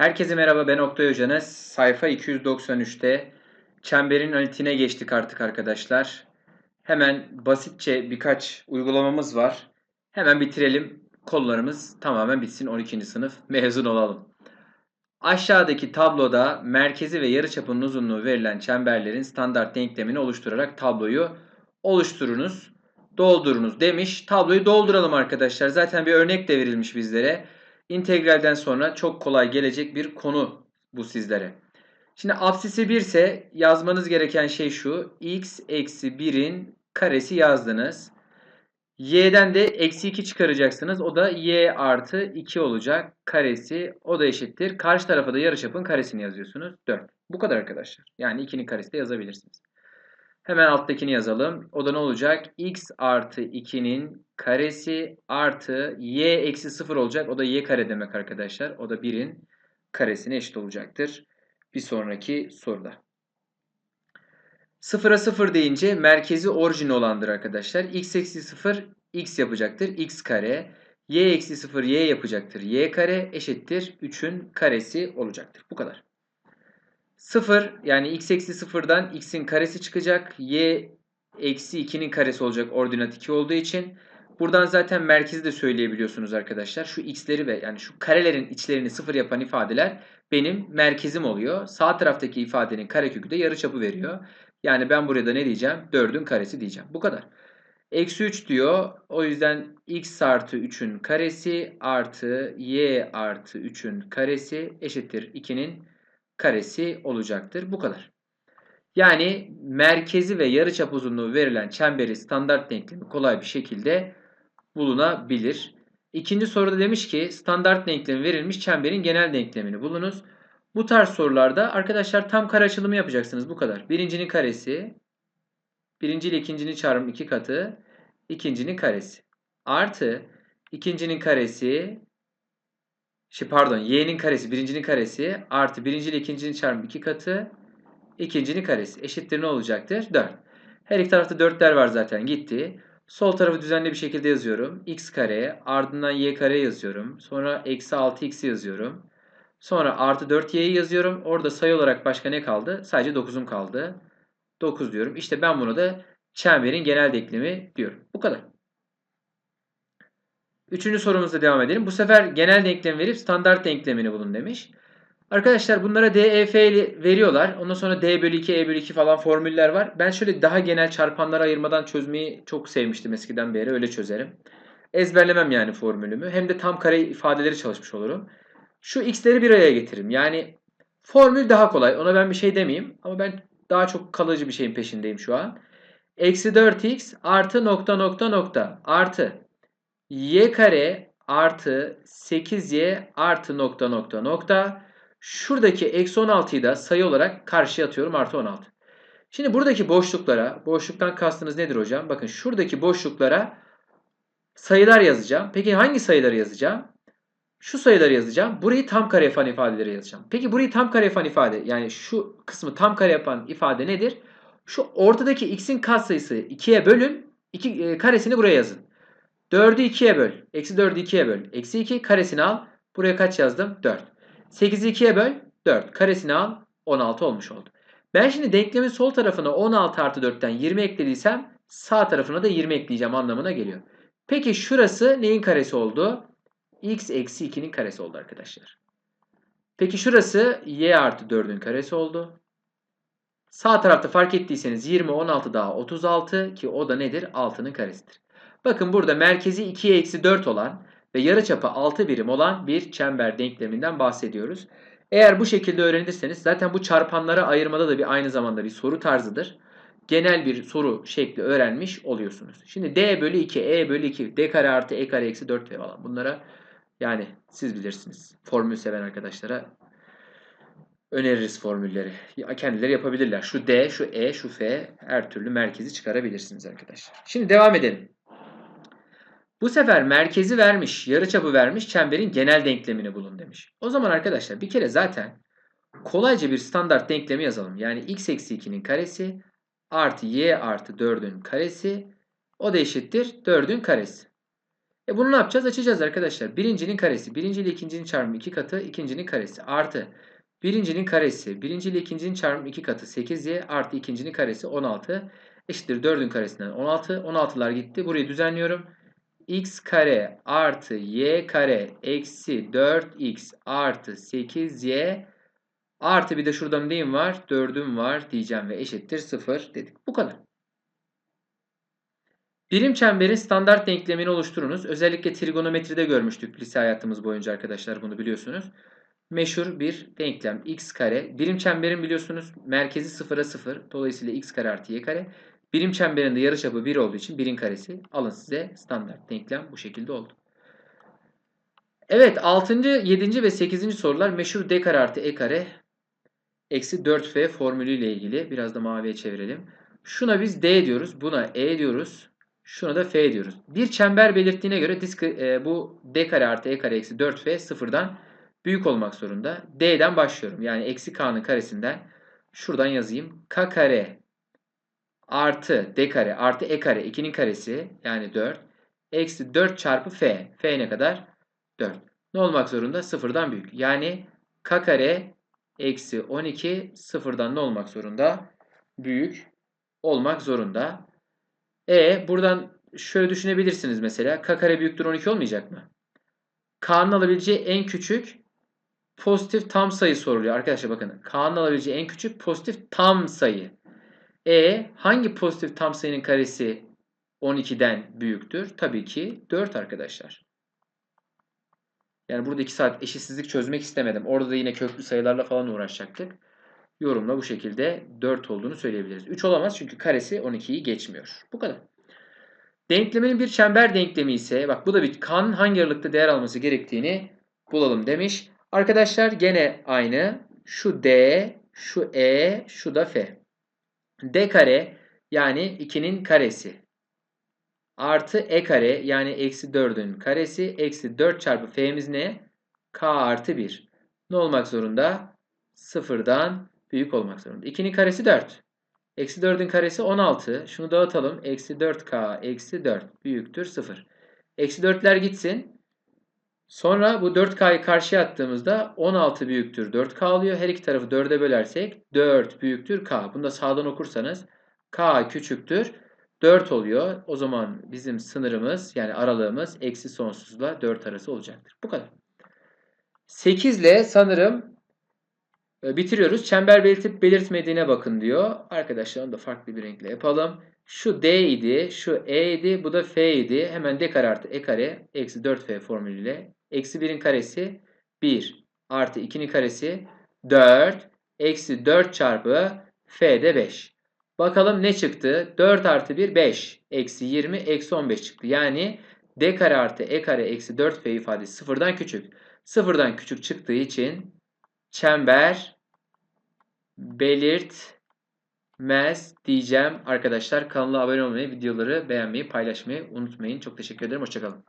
Herkese merhaba ben Oktay Hocanız. Sayfa 293'te çemberin analitine geçtik artık arkadaşlar. Hemen basitçe birkaç uygulamamız var. Hemen bitirelim. Konularımız tamamen bitsin 12. sınıf mezun olalım. Aşağıdaki tabloda merkezi ve yarıçapının uzunluğu verilen çemberlerin standart denklemini oluşturarak tabloyu oluşturunuz, doldurunuz demiş. Tabloyu dolduralım arkadaşlar. Zaten bir örnek de verilmiş bizlere. İntegralden sonra çok kolay gelecek bir konu bu sizlere. Şimdi absisi 1 ise yazmanız gereken şey şu. x eksi 1'in karesi yazdınız. y'den de eksi 2 çıkaracaksınız. O da y artı 2 olacak. Karesi o da eşittir. Karşı tarafa da yarıçapın karesini yazıyorsunuz. 4. Bu kadar arkadaşlar. Yani 2'nin karesi de yazabilirsiniz. Hemen alttakini yazalım. O da ne olacak? x artı 2'nin karesi artı y eksi 0 olacak. O da y kare demek arkadaşlar. O da 1'in karesine eşit olacaktır. Bir sonraki soruda. 0'a 0 deyince merkezi orijini olandır arkadaşlar. x eksi 0 x yapacaktır. x kare. y eksi 0 y yapacaktır. y kare eşittir. 3'ün karesi olacaktır. Bu kadar. 0 yani x eksi 0'dan x'in karesi çıkacak. y eksi 2'nin karesi olacak ordinat 2 olduğu için. Buradan zaten merkezi de söyleyebiliyorsunuz arkadaşlar. Şu x'leri ve yani şu karelerin içlerini sıfır yapan ifadeler benim merkezim oluyor. Sağ taraftaki ifadenin karekökü de yarıçapı veriyor. Yani ben burada ne diyeceğim? 4'ün karesi diyeceğim. Bu kadar. Eksi 3 diyor. O yüzden x artı 3'ün karesi artı y artı 3'ün karesi eşittir 2'nin karesi olacaktır. Bu kadar. Yani merkezi ve yarıçap uzunluğu verilen çemberi standart denklemi kolay bir şekilde bulunabilir. İkinci soruda demiş ki standart denklemi verilmiş çemberin genel denklemini bulunuz. Bu tarz sorularda arkadaşlar tam kare açılımı yapacaksınız bu kadar. Birincinin karesi, birinci ile ikincinin çarpım iki katı, ikincinin karesi. Artı ikincinin karesi, şey pardon y'nin karesi, birincinin karesi artı birinci ile ikincinin çarpım iki katı, ikincinin karesi eşittir ne olacaktır? 4. Her iki tarafta 4'ler var zaten gitti. Sol tarafı düzenli bir şekilde yazıyorum. x kare ardından y kare yazıyorum. Sonra eksi 6x yazıyorum. Sonra artı 4y'yi yazıyorum. Orada sayı olarak başka ne kaldı? Sadece 9'um kaldı. 9 diyorum. İşte ben bunu da çemberin genel denklemi diyorum. Bu kadar. Üçüncü sorumuzda devam edelim. Bu sefer genel denklem verip standart denklemini bulun demiş. Arkadaşlar bunlara DEF veriyorlar. Ondan sonra D bölü 2, E bölü 2 falan formüller var. Ben şöyle daha genel çarpanlara ayırmadan çözmeyi çok sevmiştim eskiden beri. Öyle çözerim. Ezberlemem yani formülümü. Hem de tam kare ifadeleri çalışmış olurum. Şu x'leri bir araya getiririm. Yani formül daha kolay. Ona ben bir şey demeyeyim. Ama ben daha çok kalıcı bir şeyin peşindeyim şu an. Eksi 4x artı nokta nokta nokta artı y kare artı 8y artı nokta nokta nokta Şuradaki eksi 16'yı da sayı olarak karşıya atıyorum artı 16. Şimdi buradaki boşluklara, boşluktan kastınız nedir hocam? Bakın şuradaki boşluklara sayılar yazacağım. Peki hangi sayıları yazacağım? Şu sayıları yazacağım. Burayı tam kare yapan ifadeleri yazacağım. Peki burayı tam kare yapan ifade yani şu kısmı tam kare yapan ifade nedir? Şu ortadaki x'in katsayısı 2'ye bölün. 2 e, karesini buraya yazın. 4'ü 2'ye böl. Eksi 4'ü 2'ye böl. Eksi 2 karesini al. Buraya kaç yazdım? 4. 8'i 2'ye böl 4. Karesini al 16 olmuş oldu. Ben şimdi denklemin sol tarafına 16 artı 4'ten 20 eklediysem sağ tarafına da 20 ekleyeceğim anlamına geliyor. Peki şurası neyin karesi oldu? x eksi 2'nin karesi oldu arkadaşlar. Peki şurası y artı 4'ün karesi oldu. Sağ tarafta fark ettiyseniz 20, 16 daha 36 ki o da nedir? 6'nın karesidir. Bakın burada merkezi 2'ye eksi 4 olan ve yarıçapı 6 birim olan bir çember denkleminden bahsediyoruz. Eğer bu şekilde öğrenirseniz zaten bu çarpanlara ayırmada da bir aynı zamanda bir soru tarzıdır. Genel bir soru şekli öğrenmiş oluyorsunuz. Şimdi d bölü 2, e bölü 2, d kare artı e kare eksi 4 falan bunlara yani siz bilirsiniz. Formül seven arkadaşlara öneririz formülleri. Kendileri yapabilirler. Şu d, şu e, şu f her türlü merkezi çıkarabilirsiniz arkadaşlar. Şimdi devam edelim. Bu sefer merkezi vermiş, yarıçapı vermiş, çemberin genel denklemini bulun demiş. O zaman arkadaşlar bir kere zaten kolayca bir standart denklemi yazalım. Yani x eksi 2'nin karesi artı y artı 4'ün karesi o da eşittir 4'ün karesi. E bunu ne yapacağız? Açacağız arkadaşlar. Birincinin karesi. Birinci ile ikincinin çarpımı 2 katı. ikincinin karesi. Artı. Birincinin karesi. Birinci ile ikincinin çarpımı 2 katı. 8y artı ikincinin karesi 16. Eşittir 4'ün karesinden 16. 16'lar gitti. Burayı düzenliyorum. X kare artı y kare eksi 4x artı 8y artı bir de şurada neyim var? 4'üm var diyeceğim ve eşittir 0 dedik. Bu kadar. Birim çemberin standart denklemini oluşturunuz. Özellikle trigonometride görmüştük lise hayatımız boyunca arkadaşlar bunu biliyorsunuz. Meşhur bir denklem x kare. Birim çemberin biliyorsunuz merkezi 0'a 0. Dolayısıyla x kare artı y kare. Birim çemberin de yarıçapı 1 olduğu için 1'in karesi. Alın size standart denklem bu şekilde oldu. Evet 6. 7. ve 8. sorular meşhur d kare artı e kare eksi 4f formülüyle ilgili. Biraz da maviye çevirelim. Şuna biz d diyoruz. Buna e diyoruz. Şuna da f diyoruz. Bir çember belirttiğine göre disk, e, bu d kare artı e kare eksi 4f sıfırdan büyük olmak zorunda. d'den başlıyorum. Yani eksi k'nın karesinden şuradan yazayım. k kare artı d kare artı e kare 2'nin karesi yani 4 eksi 4 çarpı f. f ne kadar? 4. Ne olmak zorunda? Sıfırdan büyük. Yani k kare eksi 12 sıfırdan ne olmak zorunda? Büyük olmak zorunda. E buradan şöyle düşünebilirsiniz mesela. K kare büyüktür 12 olmayacak mı? K'nın alabileceği en küçük pozitif tam sayı soruluyor. Arkadaşlar bakın. K'nın alabileceği en küçük pozitif tam sayı. E hangi pozitif tam sayının karesi 12'den büyüktür? Tabii ki 4 arkadaşlar. Yani burada 2 saat eşitsizlik çözmek istemedim. Orada da yine köklü sayılarla falan uğraşacaktık. Yorumla bu şekilde 4 olduğunu söyleyebiliriz. 3 olamaz çünkü karesi 12'yi geçmiyor. Bu kadar. Denklemin bir çember denklemi ise bak bu da bir kan hangi aralıkta değer alması gerektiğini bulalım demiş. Arkadaşlar gene aynı. Şu D, şu E, şu da F. D kare yani 2'nin karesi artı e kare yani eksi 4'ün karesi eksi 4 çarpı f'miz ne? k artı 1. Ne olmak zorunda? Sıfırdan büyük olmak zorunda. 2'nin karesi 4. Eksi 4'ün karesi 16. Şunu dağıtalım. Eksi 4k eksi 4 büyüktür 0. Eksi 4'ler gitsin. Sonra bu 4k'yı karşıya attığımızda 16 büyüktür 4k alıyor. Her iki tarafı 4'e bölersek 4 büyüktür k. Bunu da sağdan okursanız k küçüktür 4 oluyor. O zaman bizim sınırımız yani aralığımız eksi sonsuzla 4 arası olacaktır. Bu kadar. 8 ile sanırım e, bitiriyoruz. Çember belirtip belirtmediğine bakın diyor. Arkadaşlar onu da farklı bir renkle yapalım. Şu D idi, şu E idi, bu da F idi. Hemen D kare artı E kare eksi 4F formülüyle. Eksi 1'in karesi 1 artı 2'nin karesi 4 eksi 4 çarpı F de 5. Bakalım ne çıktı? 4 artı 1 5. Eksi 20 eksi 15 çıktı. Yani d kare artı e kare eksi 4f ifadesi sıfırdan küçük. Sıfırdan küçük çıktığı için çember belirtmez diyeceğim arkadaşlar. Kanala abone olmayı, videoları beğenmeyi, paylaşmayı unutmayın. Çok teşekkür ederim. Hoşçakalın.